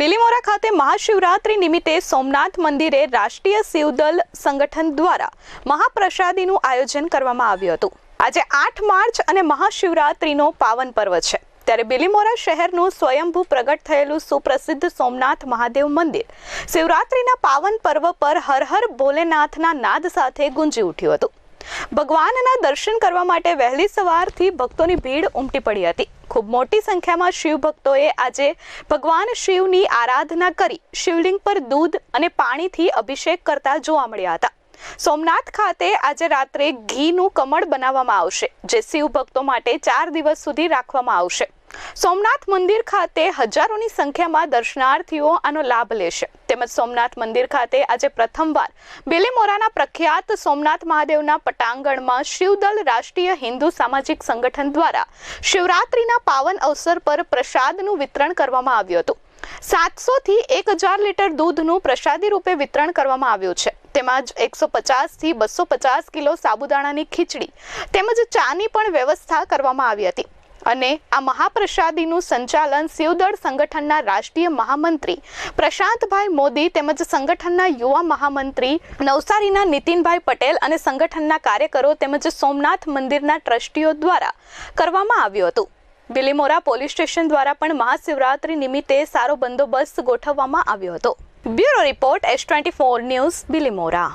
બિલીમોરા ખાતે મહાશિવરાત્રી નિમિત્તે સોમનાથ મંદિરે રાષ્ટ્રીય શિવદલ સંગઠન દ્વારા મહાપ્રસાદીનું આયોજન કરવામાં આવ્યું હતું. આજે આઠ માર્ચ અને મહાશિવરાત્રીનો પાવન પર્વ છે. ત્યારે બિલીમોરા શહેરનું સ્વયંભૂ પ્રગટ થયેલું સુપ્રસિદ્ધ સોમનાથ મહાદેવ મંદિર શિવરાત્રીના પાવન પર્વ પર હર હર ભોલેનાથના નાદ સાથે ગુંજી ઉઠ્યું હતું. ભગવાનના દર્શન કરવા માટે વહેલી સવારથી ભક્તોની ભીડ ઉમટી પડી હતી. ખૂબ મોટી સંખ્યામાં શિવ ભક્તોએ આજે ભગવાન શિવની આરાધના કરી, શિવલિંગ પર દૂધ અને પાણીથી અભિષેક કરતા જોવા મળ્યા હતા. સોમનાથ ખાતે આજે રાત્રે ઘીનું કમળ બનાવવામાં આવશે, જે શિવ ભક્તો માટે ચાર દિવસ સુધી રાખવામાં આવશે. સોમનાથ મંદિર ખાતે હજારોની સંખ્યામાં દર્શનાર્થીઓ આનો લાભ લેશે. તેમજ સોમનાથ મંદિર ખાતે આજે પ્રથમવાર બિલીમોરાના પ્રખ્યાત સોમનાથ મહાદેવના પટાંગણમાં શિવદલ રાષ્ટ્રીય હિન્દુ સામાજિક સંગઠન દ્વારા શિવરાત્રીના પાવન અવસર પર પ્રસાદનું વિતરણ કરવામાં આવ્યું હતું. સાતસો થી એક હજાર લીટર દૂધનું પ્રસાદી રૂપે વિતરણ કરવામાં આવ્યું છે. તેમજ એકસો પચાસથી બસો પચાસ કિલો સાબુદાણાની ખીચડી તેમજ ચાની પણ વ્યવસ્થા કરવામાં આવી હતી. અને આ મહાપ્રસાદીનું સંચાલન શિવદળ સંગઠનના રાષ્ટ્રીય મહામંત્રી પ્રશાંતભાઈ મોદી તેમજ સંગઠનના યુવા મહામંત્રી નવસારીના નીતિનભાઈ પટેલ અને સંગઠનના કાર્યકરો તેમજ સોમનાથ મંદિરના ટ્રસ્ટીઓ દ્વારા કરવામાં આવ્યું હતું. બિલીમોરા પોલીસ સ્ટેશન દ્વારા પણ મહાશિવરાત્રી નિમિત્તે સારો બંદોબસ્ત ગોઠવવામાં આવ્યો હતો. Bureau report S twenty four news Bilimora